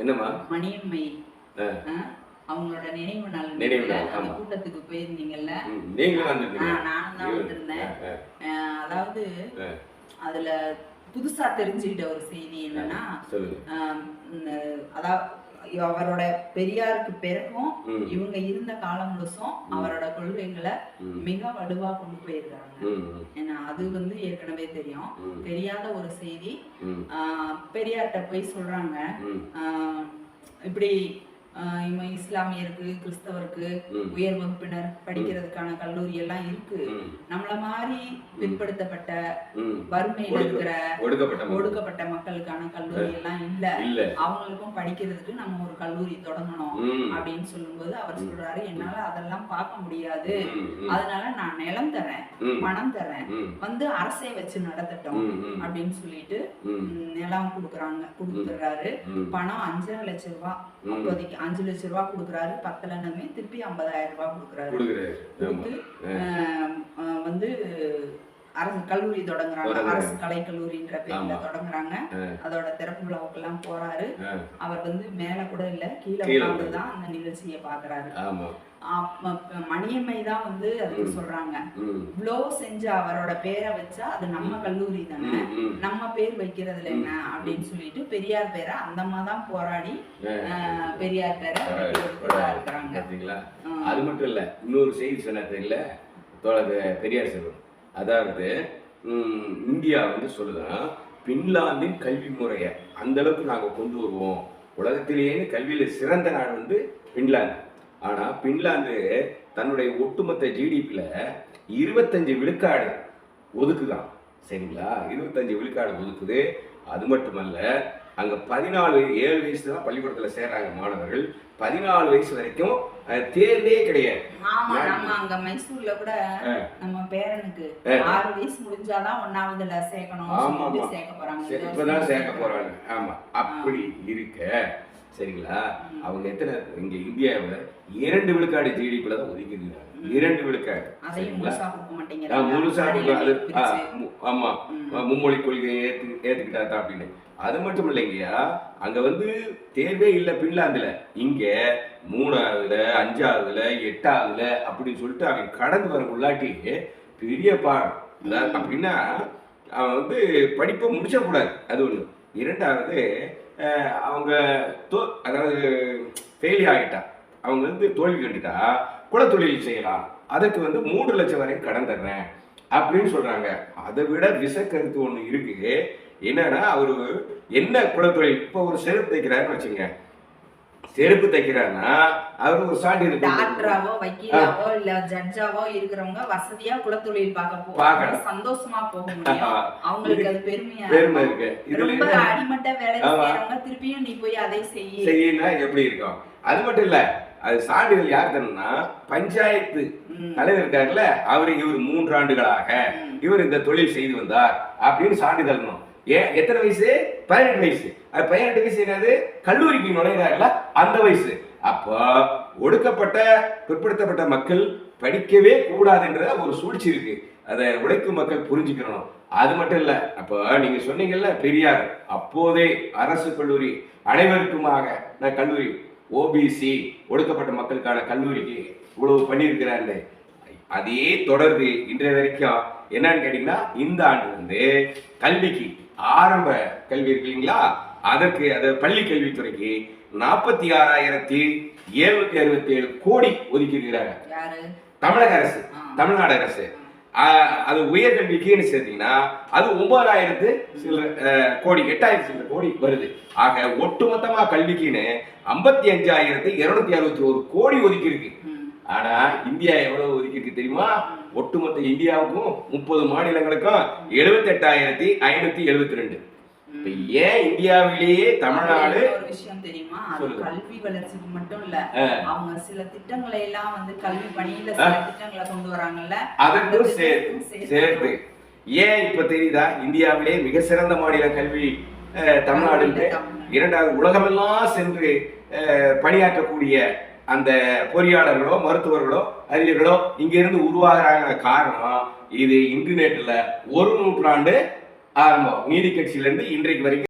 என்னம்மா? மணியம்மை. அவங்களோட நினைவு நாள் நினைவு நாள், அந்த. கூட்டத்துக்கு போயிருந்தீங்கல்ல? நீங்களும் வந்திருந்தீங்க. நானும் தான் வந்திருந்தேன். அதாவது அதுல புதுசா தெரிஞ்சுக்கிட்ட ஒரு செய்தி என்னன்னா அதாவது அவரோட பெரியாருக்கு பிறகும். இவங்க இருந்த காலம் முழுசும் அவரோட கொள்கைகளை. மிக வலுவா கொண்டு போயிருக்காங்க. ஏன்னா அது வந்து ஏற்கனவே தெரியும். தெரியாத ஒரு செய்தி. பெரியார்கிட்ட போய் சொல்றாங்க. இப்படி இஸ்லாமியருக்கு கிறிஸ்தவருக்கு. உயர் வகுப்பினர் படிக்கிறதுக்கான கல்லூரி எல்லாம் இருக்கு. நம்மள மாதிரி பிற்படுத்தப்பட்ட. வறுமையில இருக்கிற ஒடுக்கப்பட்ட மக்கள். ஒடுக்கப்பட்ட மக்களுக்கான கல்லூரி எல்லாம் இல்ல. அவங்களுக்கும் படிக்கிறதுக்கு நம்ம ஒரு கல்லூரி தொடங்கணும். அப்படின்னு சொல்லும்போது அவர் சொல்றாரு என்னால அதெல்லாம் பார்க்க முடியாது. அதனால நான் நிலம் தரேன். பணம் தரேன். வந்து அரசே வச்சு நடத்தட்டும். அப்படின்னு சொல்லிட்டு நிலம் கொடுக்குறாங்க கொடுத்துறாரு. பணம் அஞ்சரை லட்சம் ரூபாய். அப்போதைக்கு அஞ்சு லட்சம் ரூபாய் கொடுக்குறாரு பத்தலனுமே திருப்பி ஐம்பதாயிரம் ரூபாய் கொடுக்குறாரு. கொடுத்து வந்து அரசு கல்லூரி தொடங்குறாங்க. அரசு கலை கல்லூரின்ற பேர்ல. தொடங்குறாங்க. அதோட திறப்பு விழாவுக்கெல்லாம் போறாரு. ஆ, அவர் வந்து மேல கூட இல்ல கீழே கீழே உட்கார்ந்து தான் அந்த நிகழ்ச்சியை பாக்குறாரு. மணியம்மை தான் வந்து அதுக்கு. சொல்றாங்க. இவ்வளோ செஞ்ச அவரோட பேரை வச்சா அது நம்ம கல்லூரி தானே. நம்ம பேர் வைக்கிறதுல என்ன? அப்படின்னு சொல்லிட்டு பெரியார் பேரை அந்த தான் போராடி பெரியார் பேரை. இருக்கிறாங்க. அது மட்டும் இல்ல இன்னொரு செய்தி சொன்னது இல்ல பெரியார் செல்வம் அதாவது இந்தியா வந்து சொல்லுதான் பின்லாந்தின் கல்வி முறையை அந்த அளவுக்கு கொண்டு வருவோம். உலகத்திலேயே கல்வியில் சிறந்த நாடு வந்து பின்லாந்து. ஆனால் பின்லாந்து தன்னுடைய ஒட்டுமொத்த ஜிடிபியில் இருபத்தஞ்சு விழுக்காடு ஒதுக்குதான். சரிங்களா? இருபத்தஞ்சு விழுக்காடு ஒதுக்குது. அது மட்டுமல்ல அங்க பதினாலு ஏழு வயசு தான் பள்ளிக்கூடத்துல சேர்றாங்க மாணவர்கள் பதினாலு வயசு வரைக்கும் தேர்வே கிடையாது ஆமா நம்ம அங்க மைசூர்ல கூட. நம்ம பேரனுக்கு. ஆறு வயசு முடிஞ்சாதான் ஒன்னாவதுல சேர்க்கணும். சேர்க்க போறாங்க இப்பதான் சேர்க்க போறாங்க ஆமா அப்படி இருக்க சரிங்களா. அவங்க எத்தனை? இங்க இந்தியாவுல இரண்டு விழுக்காடு ஜிடிபில தான் ஒதுக்கிருக்காங்க இரண்டு விழுக்காடு. முழுசா அது ஆமா. மும்மொழி கொள்கையை ஏத்து ஏத்துக்கிட்டா தான் அப்படின்னு. அது மட்டும் இல்லைங்கய்யா அங்க வந்து தேர்வே இல்லை பின்லாந்துல. இங்க மூணாவதுல அஞ்சாவதுல எட்டாவதுல அப்படின்னு சொல்லிட்டு அவன் கடந்து வர உள்ளாட்டி பெரிய பாடம். அப்படின்னா அவன் வந்து படிப்பை முடிச்சிடக்கூடாது அது ஒண்ணு. இரண்டாவது அவங்க தோ அதாவது ஃபெயிலி ஆகிட்டா அவங்க வந்து தோல்வி கண்டுட்டா குலத்தொழில் செய்யலாம். அதுக்கு வந்து மூன்று லட்சம் வரைக்கும் கடன் தர்றேன் அப்படின்னு சொல்றாங்க. அதை விட விசக்கருத்து ஒன்று இருக்கு. என்னன்னா அவரு என்ன குலத்தொழில் இப்போ ஒரு செருப்பு தைக்கிறாருன்னு வச்சுங்க செருப்பு தைக்கிறாருன்னா அவர் ஒரு சான்றிதழ். டாக்டராவோ வக்கீலாவோ இல்ல ஜட்ஜாவோ இருக்கிறவங்க வசதியா குலத்தொழில் பார்க்க. போக சந்தோஷமா போக முடியும். அவங்களுக்கு அது பெருமையா பெருமை. இருக்கு. ரொம்ப அடிமட்ட வேலை. செய்யறவங்க திருப்பியும் நீ போய் அதை செய்ய. செய்யினா எப்படி இருக்கும்? அது மட்டும் இல்ல அது சான்றிதழ் யார் தரணும்னா பஞ்சாயத்து தலைவர் இருக்காருல்ல அவர் இவர் மூன்று ஆண்டுகளாக இவர் இந்த தொழில் செய்து வந்தார் அப்படின்னு சான்றிதழ் ஏன்? எத்தனை வயசு? பதினெட்டு வயசு. அது பதினெட்டு வயசு என்னது? கல்லூரிக்கு நுழைகிறாருல அந்த வயசு. அப்போ ஒடுக்கப்பட்ட பிற்படுத்தப்பட்ட மக்கள் படிக்கவே கூடாதுன்ற ஒரு சூழ்ச்சி இருக்கு. அதை உழைக்கும் மக்கள் புரிஞ்சுக்கணும். அது மட்டும் இல்ல. அப்போ நீங்க சொன்னீங்கல்ல பெரியார். அப்போதே அரசு கல்லூரி அனைவருக்குமாக நான் கல்லூரி ஓபிசி ஒடுக்கப்பட்ட மக்களுக்கான கல்லூரிக்கு இவ்வளவு பண்ணியிருக்கிறாரு அதே தொடர்ந்து இன்றைய வரைக்கும் என்னன்னு கேட்டீங்கன்னா இந்த ஆண்டு வந்து கல்விக்கு ஆரம்ப கல்வி இருக்கு இல்லைங்களா? அதற்கு அது பள்ளி கல்வித்துறைக்கு நாற்பத்தி ஆறாயிரத்தி எழுநூத்தி அறுபத்தி ஏழு கோடி ஒதுக்கி இருக்கிறாங்க. தமிழக அரசு. தமிழ்நாடு அரசு. ஆஹ், அது உயர்கல்விக்குன்னு சேர்த்தீங்கன்னா அது ஒன்பதாயிரத்து சில கோடி எட்டாயிரத்து சில கோடி வருது. ஆக ஒட்டுமொத்தமா கல்விக்குன்னு ஐம்பத்தி அஞ்சாயிரத்து இருநூத்தி அறுபத்தி ஒரு கோடி ஒதுக்கி இருக்கு. ஆனா இந்தியா எவ்வளவு ஒதுக்கி இருக்கு தெரியுமா? ஒட்டுமொத்த இந்தியாவுக்கும் முப்பது மாநிலங்களுக்கும் எழுபத்தி எட்டாயிரத்தி ஐநூத்தி எழுபத்தி ரெண்டு. இப்ப ஏன் இந்தியாவிலேயே தமிழ்நாடு? ஒரு விஷயம் தெரியுமா? அது. கல்வி வளர்ச்சிக்கு மட்டும் இல்ல. அவங்க சில திட்டங்களை எல்லாம் வந்து கல்வி பணியில சில திட்டங்களை கொண்டு வராங்கல்ல அதற்கும் அந்த சேர்த்து சேர்த்து ஏன் இப்ப தெரியுதா? இந்தியாவிலே மிக சிறந்த மாநில கல்வி தமிழ்நாடு. இரண்டாவது உலகமெல்லாம் சென்று பணியாற்றக்கூடிய அந்த பொறியாளர்களோ மருத்துவர்களோ அறிஞர்களோ இங்க இருந்து உருவாகிறாங்க காரணம் இது இன்டர்நெட்ல ஒரு நூற்றாண்டு ஆரம்பம். நீதி கட்சியில இருந்து இன்றைக்கு வரைக்கும்